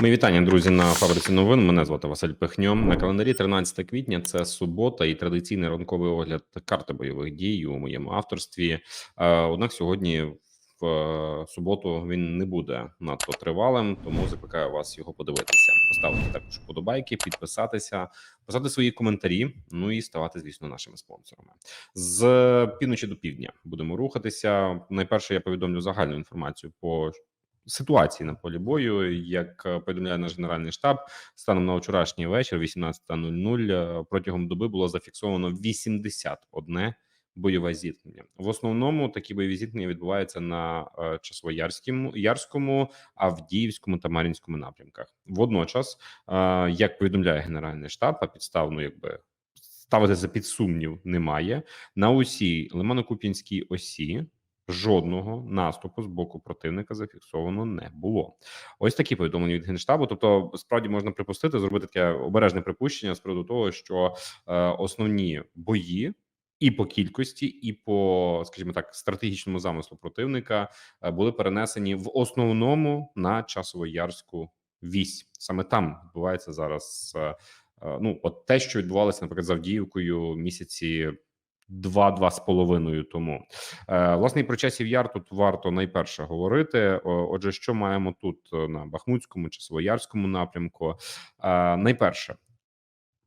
Мої вітання, друзі, на фабриці новин. Мене звати Василь Пихньом. На календарі 13 квітня. Це субота і традиційний ранковий огляд карти бойових дій у моєму авторстві. Е, Однак сьогодні в е, суботу він не буде надто тривалим, тому закликаю вас його подивитися. Поставити також вподобайки, підписатися, писати свої коментарі. Ну і ставати, звісно, нашими спонсорами. З півночі до півдня будемо рухатися. Найперше я повідомлю загальну інформацію по ситуації на полі бою, як е, повідомляє наш генеральний штаб, станом на вчорашній вечір, 18.00, е, протягом доби було зафіксовано 81 бойове зіткнення. В основному такі бойові зіткнення відбуваються на е, Часовоярському, Ярському, Авдіївському та Мар'їнському напрямках. Водночас, як повідомляє генеральний штаб, а підставно, якби ставити за під сумнів, немає на усій Лимано-Куп'янській осі жодного наступу з боку противника зафіксовано не було. Ось такі повідомлення від генштабу. Тобто, справді можна припустити, зробити таке обережне припущення з приводу того, що е, основні бої. І по кількості, і по, скажімо так, стратегічному замислу противника е, були перенесені в основному на часово-ярську вісь. Саме там відбувається зараз. е, е, Ну, от те, що відбувалося, наприклад, з Авдіївкою місяці два-два з половиною тому. Е, Власне, і про часів яр тут варто найперше говорити. Отже, що маємо тут е, на Бахмутському чи Своярському напрямку? Е, Найперше,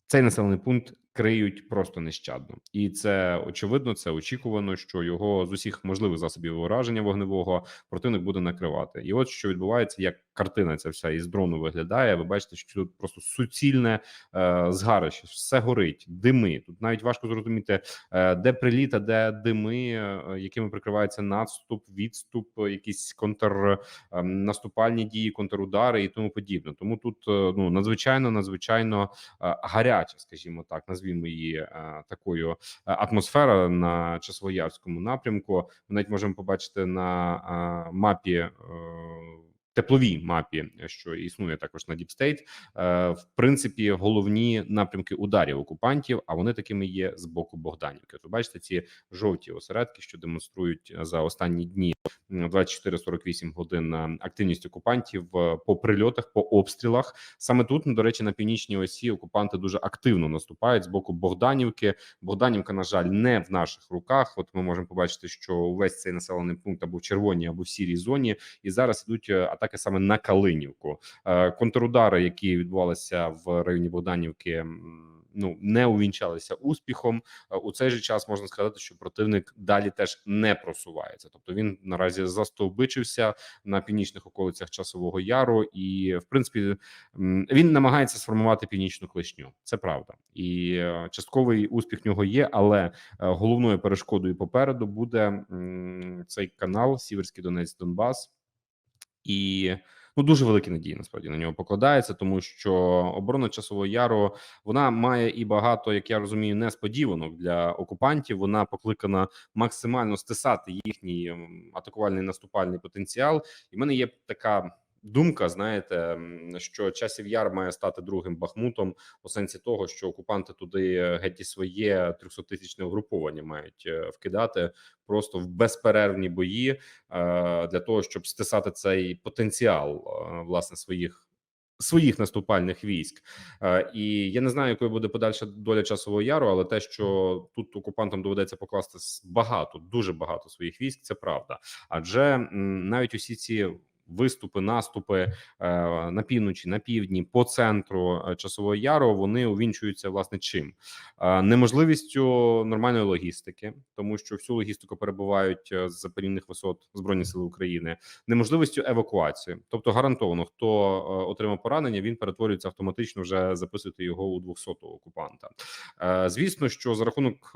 цей населений пункт криють просто нещадно, і це очевидно. Це очікувано, що його з усіх можливих засобів ураження вогневого противник буде накривати. І от що відбувається, як картина ця вся із дрону виглядає. Ви бачите, що тут просто суцільне е, згарище, все горить, дими. Тут навіть важко зрозуміти, е, де приліт, а де дими, е, якими прикривається наступ, відступ, якісь контрнаступальні дії, контрудари і тому подібне. Тому тут е, ну надзвичайно надзвичайно е, гаряча, скажімо так, назвімо її е, такою е, атмосфера на часовоярському напрямку. Ми навіть можемо побачити на е, мапі. е, Тепловій мапі, що існує також на Діпстейт, в принципі, головні напрямки ударів окупантів, а вони такими є з боку Богданівки. От ви бачите ці жовті осередки, що демонструють за останні дні 24-48 годин активність окупантів е, по прильотах, по обстрілах. Саме тут, ну, до речі, на північній осі окупанти дуже активно наступають з боку Богданівки. Богданівка, на жаль, не в наших руках. От ми можемо побачити, що увесь цей населений пункт або в червоній, або в сірій зоні, і зараз ідуть е, атаки саме на Калинівку. Е, Контрудари, які відбувалися в районі Богданівки. Ну не увінчалися успіхом Е, у цей же час. Можна сказати, що противник далі теж не просувається. Тобто він наразі застовбичився на північних околицях часового яру, і в принципі він намагається сформувати північну клешню. Це правда, і е, частковий успіх в нього є, але е, головною перешкодою попереду буде цей канал Сіверський Донець Донбас і. Ну, дуже великі надії насправді на нього покладається, тому що оборона часового яру вона має і багато, як я розумію, несподіванок для окупантів. Вона покликана максимально стисати їхній атакувальний наступальний потенціал. І в мене є така думка: знаєте, що часів яр має стати другим бахмутом, у сенсі того, що окупанти туди е, геть і своє 300-тисячне угруповання мають е, вкидати просто в безперервні бої е, для того, щоб стисати цей потенціал власне своїх. Своїх наступальних військ, і я не знаю, якою буде подальша доля часового яру, але те, що тут окупантам доведеться покласти багато, дуже багато своїх військ, це правда. Адже навіть усі ці виступи, наступи е, на півночі, на півдні, по центру е, часового яру, вони увінчуються власне чим? Е, неможливістю нормальної логістики, тому що всю логістику перебувають з запорівних висот збройні сили України, неможливістю евакуації, тобто гарантовано, хто отримав поранення, він перетворюється автоматично вже записувати його у 200-го окупанта. Звісно, що за рахунок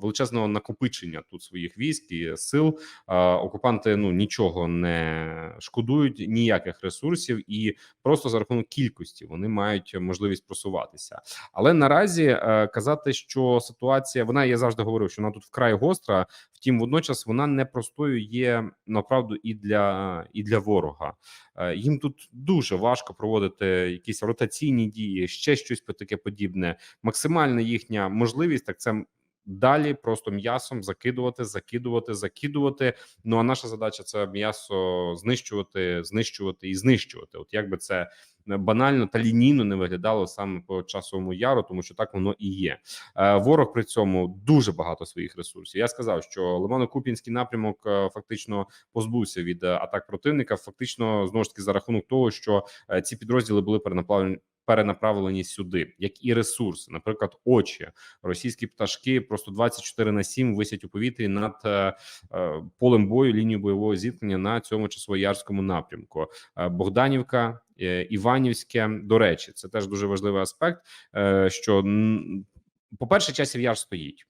величезного накопичення тут своїх військ і сил окупанти ну нічого не шкодують, ніяких ресурсів, і просто за рахунок кількості вони мають можливість просуватися. Але наразі е, казати, що ситуація вона я завжди говорив, що вона тут вкрай гостра. Втім, водночас вона непростою є направду і для і для ворога. Е, Їм тут дуже важко проводити якісь ротаційні дії, ще щось таке подібне. Максимальна їхня можливість так це далі просто м'ясом закидувати, закидувати, закидувати. Ну а наша задача це м'ясо знищувати, знищувати і знищувати. От як би це банально та лінійно не виглядало саме по часовому яру, тому що так воно і є. Е, Ворог при цьому дуже багато своїх ресурсів. Я сказав, що Лимано-Куп'янський напрямок е, фактично позбувся від е, атак противника. Фактично, знову ж таки, за рахунок того, що ці підрозділи були перенаправлені. Перенаправлені сюди, як і ресурси, наприклад, очі російські пташки просто 24 на 7 висять у повітрі над е, е, полем бою, лінією бойового зіткнення на цьому часовоярському напрямку. Е, Богданівка, е, Іванівське. До речі, це теж дуже важливий аспект. Е, що по перше, часів яр стоїть.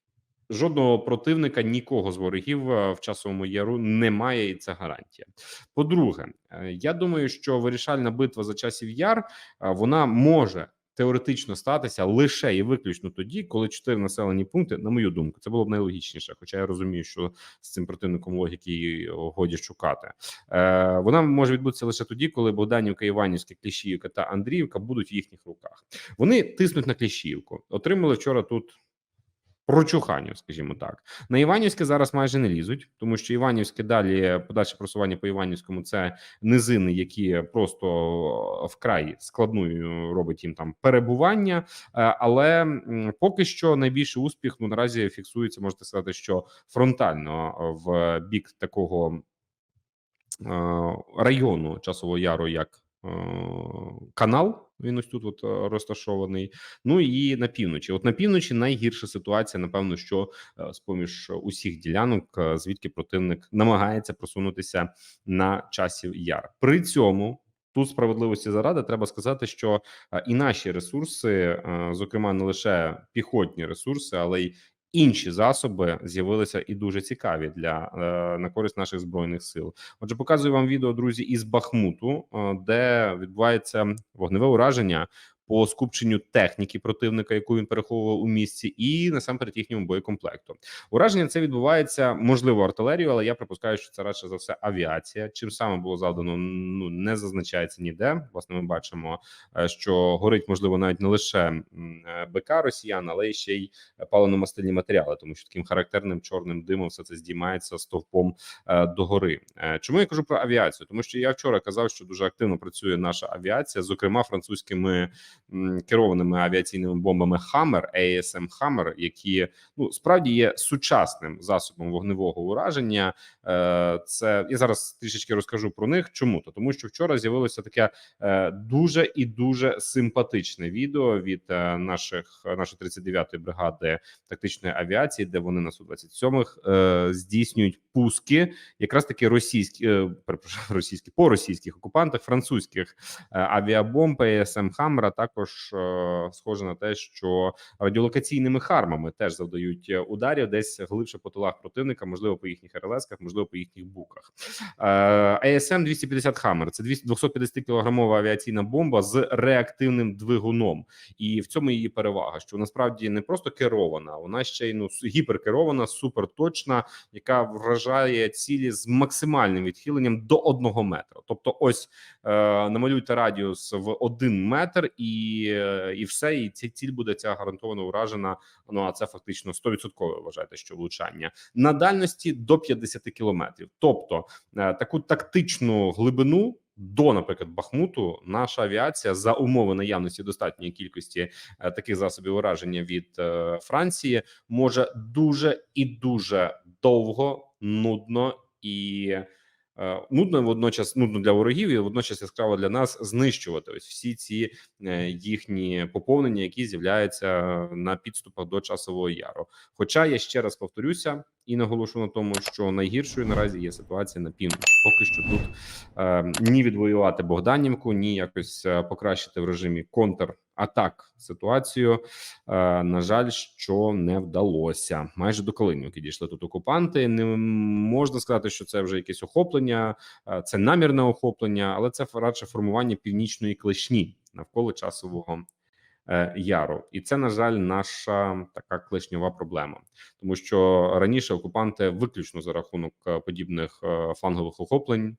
Жодного противника, нікого з ворогів е, в часовому яру немає, і це гарантія. По-друге, е, я думаю, що вирішальна битва за часів яр е, вона може теоретично статися лише і виключно тоді, коли чотири населені пункти, на мою думку, це було б найлогічніше. Хоча я розумію, що з цим противником логіки годі шукати. Вона може відбутися лише тоді, коли Богданівка, Іванівська, Кліщіївка та Андріївка будуть в їхніх руках. Вони тиснуть на Кліщіївку. Отримали вчора тут. Прочуханню, скажімо так, на Іванівське зараз майже не лізуть, тому що Іванівське далі подальше просування по Іванівському це низини, які просто вкрай складною робить їм там перебування. Е, Але поки що найбільший успіх ну наразі фіксується, можете сказати, що фронтально в бік такого е, району часового яру, як е, канал. Він ось тут от е, розташований. Ну і на півночі. От на півночі найгірша ситуація, напевно, що е, з поміж усіх ділянок, е, звідки противник намагається просунутися на часів яр. При цьому тут справедливості заради треба сказати, що і наші ресурси, зокрема, не лише піхотні ресурси, але й інші засоби з'явилися і дуже цікаві для е, на користь наших збройних сил. Отже, показую вам відео, друзі, із Бахмуту, е, де відбувається вогневе ураження по скупченню техніки противника, яку він переховував у місці, і насамперед їхньому боєкомплекту. Ураження це відбувається можливо артилерію, але я припускаю, що це радше за все авіація. Чим саме було завдано, ну не зазначається ніде. Власне, ми бачимо, е, що горить можливо навіть не лише е, БК росіян, але й ще й паливно-мастильні матеріали, тому що таким характерним чорним димом все це здіймається стовпом е, догори. Чому я кажу про авіацію? Тому що я вчора казав, що дуже активно працює наша авіація, зокрема французькими керованими авіаційними бомбами Хаммер, ASM Hammer, які ну справді є сучасним засобом вогневого ураження. Е, Це я зараз трішечки розкажу про них. Чому то тому, що вчора з'явилося таке е, дуже і дуже симпатичне відео від е, наших нашої 39-ї бригади тактичної авіації, де вони на су 27 е, здійснюють пуски, якраз таки російські перепрошую, російські по російських окупантах, французьких авіабомб СМ Хаммера. Також е, схоже на те, що радіолокаційними хармами теж завдають е, ударів десь глибше по тилах противника, можливо, по їхніх РЛС-ках, можливо, по їхніх буках. АСМ 250 Хаммер це 250 кілограмова авіаційна бомба з реактивним двигуном, і в цьому її перевага, що насправді не просто керована, вона ще й ну гіперкерована, суперточна, яка вражає цілі з максимальним відхиленням до одного метра. Тобто, ось намалюйте радіус в один метр, і е, і все, і ця ціль буде ця гарантовано уражена. Ну а це фактично 100% вважайте, що влучання на дальності до 50 кілометрів. Тобто е, таку тактичну глибину. До, наприклад, Бахмуту, наша авіація за умови наявності достатньої кількості е, таких засобів ураження від е, Франції може дуже і дуже довго, нудно і е, нудно водночас нудно для ворогів, і водночас яскраво для нас знищувати ось всі ці е, їхні поповнення, які з'являються на підступах до часового яру. Хоча я ще раз повторюся і наголошу на тому, що найгіршою наразі є ситуація на півночі. Поки що тут е, ні відвоювати Богданівку, ні якось е, покращити в режимі контратак ситуацію. Е, на жаль, що не вдалося. Майже до Калинівки дійшли тут окупанти. Не можна сказати, що це вже якесь охоплення, е, це намірне охоплення, але це радше формування північної клешні навколо часового. Е, Яру, і це на жаль, наша така клешньова проблема, тому що раніше окупанти виключно за рахунок е, подібних е, флангових охоплень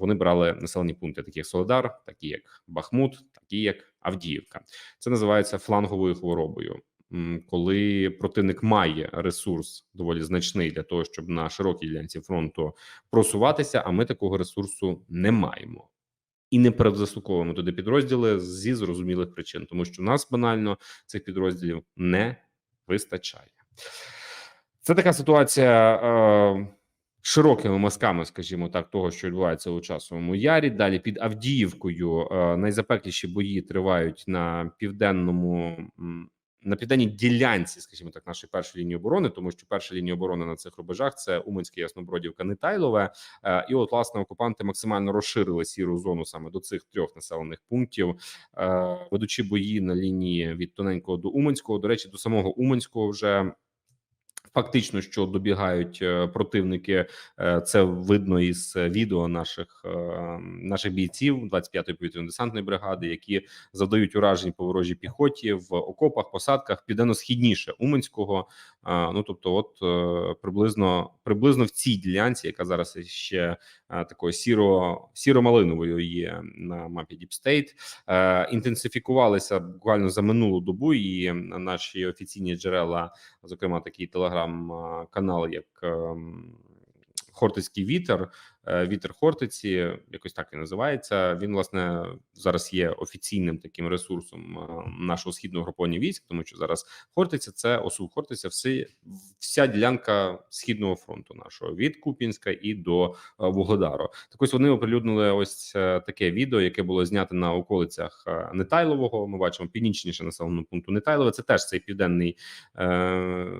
вони брали населені пункти, такі як Соледар, такі як Бахмут, такі як Авдіївка. Це називається фланговою хворобою. коли противник має ресурс доволі значний для того, щоб на широкій ділянці фронту просуватися. А ми такого ресурсу не маємо. І не перезастуковуємо туди підрозділи зі зрозумілих причин, тому що нас банально цих підрозділів не вистачає. Це така ситуація е, широкими мазками, скажімо так, того, що відбувається у часовому ярі. Далі під Авдіївкою е, найзапекліші бої тривають на південному. На південній ділянці, скажімо так, нашої першої лінії оборони, тому що перша лінія оборони на цих рубежах це Уманське, Яснобродівка, Нетайлове. Е, І от власне окупанти максимально розширили сіру зону саме до цих трьох населених пунктів, е, ведучи бої на лінії від тоненького до Уманського. До речі, до самого Уманського вже. Фактично, що добігають е, противники, е, це видно із відео наших е, наших бійців 25-ї повітряно-десантної бригади, які завдають уражень по ворожій піхоті в окопах, посадках південно-східніше Уманського. Ну тобто, от е, приблизно приблизно в цій ділянці, яка зараз ще е, такою сіро сіро-малиновою є на мапі е, інтенсифікувалися буквально за минулу добу, і наші офіційні джерела, зокрема такий телеграм-канал, як ем, Хортицький вітер, вітер Хортиці, якось так і називається. Він власне зараз є офіційним таким ресурсом е, нашого східного груповання військ, тому що зараз Хортиця це осу Хортиця, всі, вся ділянка східного фронту нашого від Купінська і до е, Вугледару. Так ось вони оприлюднили ось е, таке відео, яке було знято на околицях е, Нетайлового. Ми бачимо північніше населеного пункту Нетайлове. Це теж цей південний е,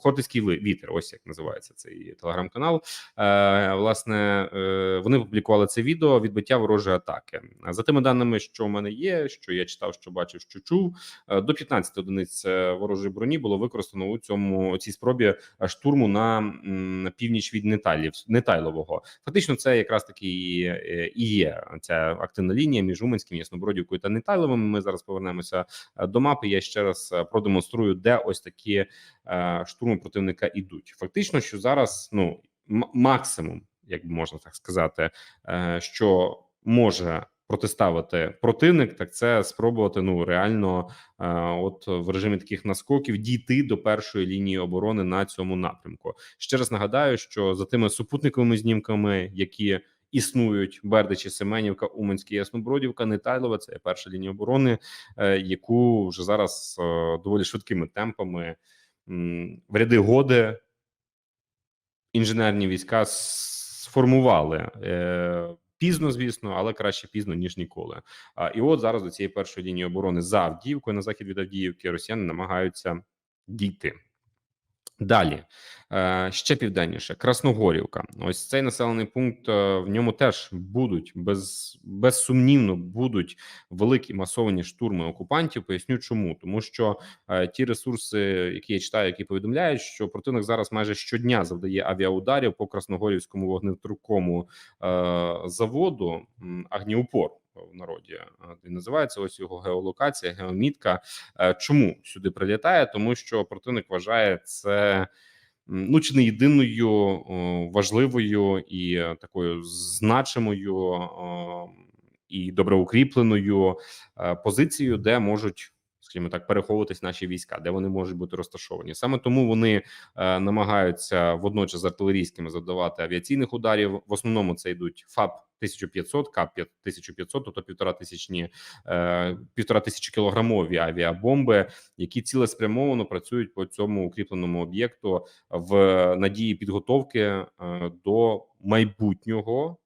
Хортицький вітер. Ось як називається цей телеграм-канал. Е, власне, е, вони публікували це відео відбиття ворожої атаки. За тими даними, що в мене є, що я читав, що бачив, що чув, е, до 15 одиниць е, ворожої броні було використано у цьому у цій спробі штурму на північ від Нетайлів Нетайлового. Фактично, це якраз таки і, є ця активна лінія між Уманським, Яснобродівкою та Нетайловим. Ми зараз повернемося до мапи. Я ще раз продемонструю, де ось такі штурми противника ідуть. Фактично, що зараз ну максимум, як можна так сказати, е, що може протиставити противник, так це спробувати ну реально, е, от в режимі таких наскоків дійти до першої лінії оборони на цьому напрямку. Ще раз нагадаю, що за тими супутниковими знімками, які Існують Бердичі, Семенівка, Уманське, Яснобродівка, Нетайлове. Це перша лінія оборони, е, яку вже зараз доволі швидкими темпами в ряди годи інженерні війська сформували е, пізно, звісно, але краще пізно ніж ніколи. А і от зараз до цієї першої лінії оборони за Авдіївкою на захід від Авдіївки росіяни намагаються дійти. Далі ще південніше Красногорівка. Ось цей населений пункт. е, В ньому теж будуть без безсумнівно будуть великі масовані штурми окупантів. Поясню, чому тому, що е, ті ресурси, які я читаю, які повідомляють, що противник зараз майже щодня завдає авіаударів по красногорівському вогнетрукому е, заводу Агніупор. В народі е, і називається ось його геолокація, геомітка. Е, Чому сюди прилітає? Тому що противник вважає це ну чи не єдиною важливою і е, такою значимою і добре укріпленою е, позицією, де можуть. Скажімо так, переховуватись наші війська, де вони можуть бути розташовані. Саме тому вони е, намагаються водночас з артилерійськими завдавати авіаційних ударів. В основному це йдуть ФАП 1500, КАП 1500, тобто півтора тисячні е, півтора тисячі кілограмові авіабомби, які цілеспрямовано працюють по цьому укріпленому об'єкту в надії підготовки е, до майбутнього.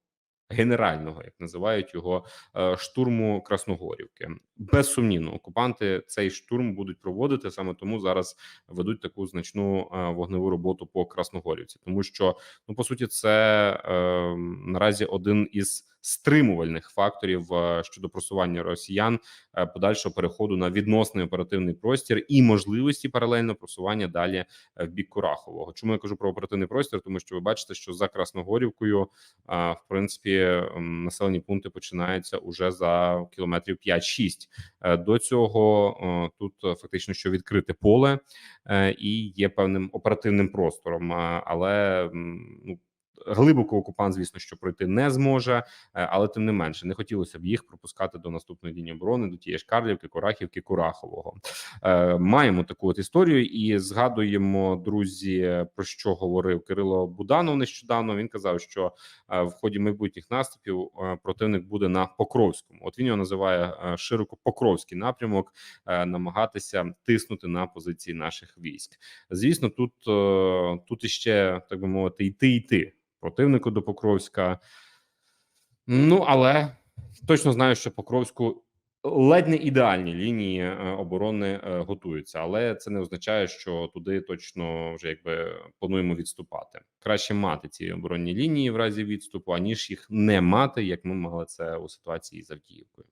Генерального, як називають його е, штурму Красногорівки, безсумнівно, окупанти цей штурм будуть проводити саме тому зараз ведуть таку значну е, вогневу роботу по Красногорівці, тому що ну по суті, це е, наразі один із стримувальних факторів е, щодо просування росіян е, подальшого переходу на відносний оперативний простір і можливості паралельно просування далі в бік Курахового. Чому я кажу про оперативний простір? Тому що ви бачите, що за Красногорівкою, в принципі, населені пункти починаються уже за кілометрів 5-6. Е, До цього е, тут е, фактично що відкрите поле і є певним оперативним простором, але ну. Глибоко окупант, звісно, що пройти не зможе, е, але тим не менше не хотілося б їх пропускати до наступної лінії оборони, до тієї ж Карлівки, Курахівки, Курахового. Е, Маємо таку от історію і згадуємо друзі, про що говорив Кирило Буданов нещодавно. Він казав, що е, в ході майбутніх наступів противник буде на Покровському. От він його називає широко Покровський напрямок, намагатися тиснути на позиції наших військ. Звісно, тут тут іще так би мовити, йти йти противнику до Покровська. Ну але точно знаю, що Покровську ледь не ідеальні лінії е, оборони е, готуються, але це не означає, що туди точно вже якби плануємо відступати. Краще мати ці оборонні лінії в разі відступу, аніж їх не мати, як ми мали це у ситуації з Авдіївкою.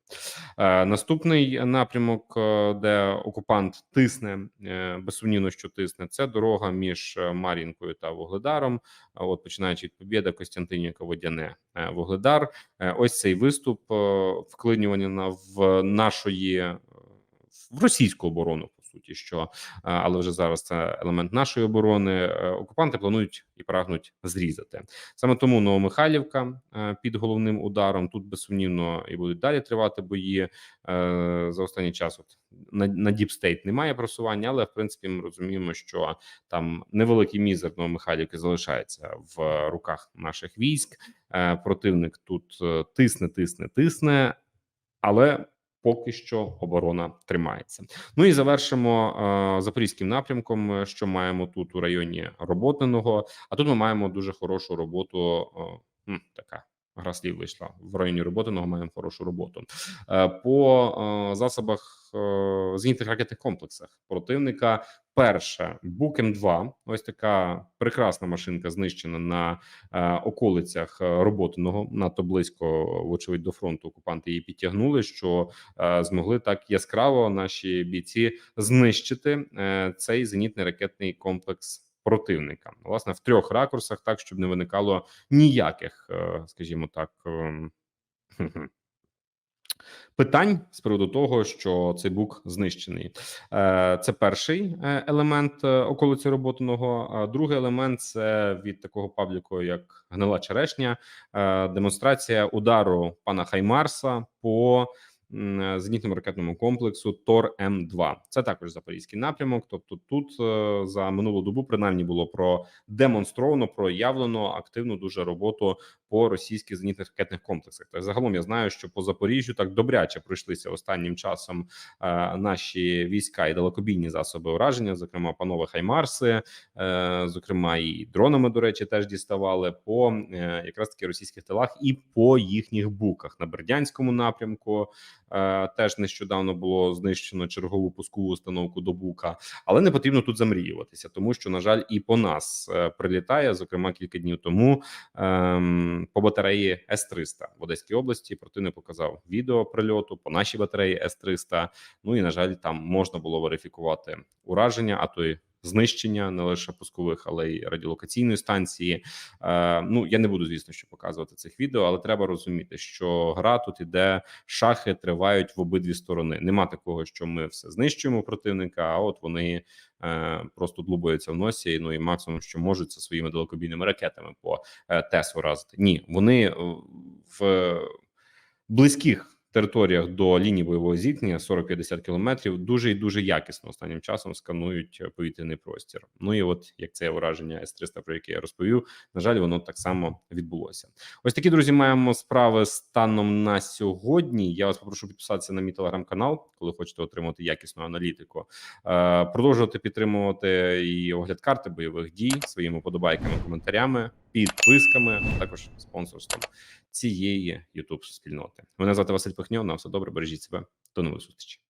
Е, Наступний напрямок, е, де окупант тисне е, безсумнівно, що тисне, це дорога між Мар'їнкою та Вугледаром. От починаючи від Побєда, Костянтинівка, Водяне, е, Вугледар. Е, Ось цей виступ е, вклинювання в нашої в російську оборону. Суті, що е, але вже зараз це елемент нашої оборони. е, Окупанти планують і прагнуть зрізати саме тому Новомихайлівка е, під головним ударом. Тут безсумнівно і будуть далі тривати бої. За останній час от на, на Діпстейт немає просування, але в принципі ми розуміємо, що там невеликий мізер Новомихайлівки залишається в руках наших військ. Противник тут тисне, тисне, тисне, але поки що оборона тримається. Ну і завершимо е, запорізьким напрямком, е, що маємо тут у районі Роботиного. А тут ми маємо дуже хорошу роботу. е, така гра слів вийшла в районі Роботиного. Маємо хорошу роботу Е, по е, засобах е, зенітних ракетних комплексах противника. Перше Бук М2, ось така прекрасна машинка знищена на околицях Роботиного, надто близько, вочевидь, до фронту. Окупанти її підтягнули, що змогли так яскраво наші бійці знищити цей зенітний ракетний комплекс. Противника власне в трьох ракурсах, так щоб не виникало ніяких, е, скажімо так, ем, питань з приводу того, що цей бук знищений. Е, Це перший е, елемент околиці роботиного. А другий елемент це від такого пабліку, як гнила черешня, демонстрація удару пана Хаймарса по м, е, зенітному ракетному комплексу Тор М2. Це також запорізький напрямок. Тобто, тут е, за минулу добу принаймні було продемонстровано, проявлено активну дуже роботу по російських зенітних ракетних комплексах. Та загалом я знаю, що по Запоріжжю так добряче пройшлися останнім часом е, наші війська і далекобійні засоби ураження, зокрема панове Хаймарси, е, зокрема і дронами, до речі, теж діставали по якраз таки російських тилах і по їхніх буках на Бердянському напрямку. Е, теж нещодавно було знищено чергову пускову установку до бука, але не потрібно тут замріюватися, тому що на жаль, і по нас е, прилітає. Зокрема, кілька днів тому ем, по батареї С 300 в Одеській області. Противник показав відео прильоту по нашій батареї С 300 Ну і на жаль, там можна було верифікувати ураження, а то й знищення не лише пускових, але й радіолокаційної станції. Е, ну я не буду, звісно, що показувати цих відео, але треба розуміти, що гра тут іде, шахи тривають в обидві сторони. Нема такого, що ми все знищуємо противника. А от вони е, просто длубаються в носі. Ну і максимум, що можуть це своїми далекобійними ракетами по е, ТЕС уразити. Ні, вони е, в близьких територіях до лінії бойового зіткнення 40-50 кілометрів дуже і дуже якісно останнім часом сканують повітряний простір. Ну і от як це ураження С-300, про яке я розповів, на жаль, воно так само відбулося. Ось такі друзі, маємо справи станом на сьогодні. Я вас попрошу підписатися на мій телеграм-канал, коли хочете отримати якісну аналітику. Е, Продовжувати підтримувати і огляд карти бойових дій своїми подобайками, коментарями, підписками, також спонсорством цієї youtube спільноти. Мене звати Василь Пихньов. На все добре, бережіть себе. До нових зустрічей.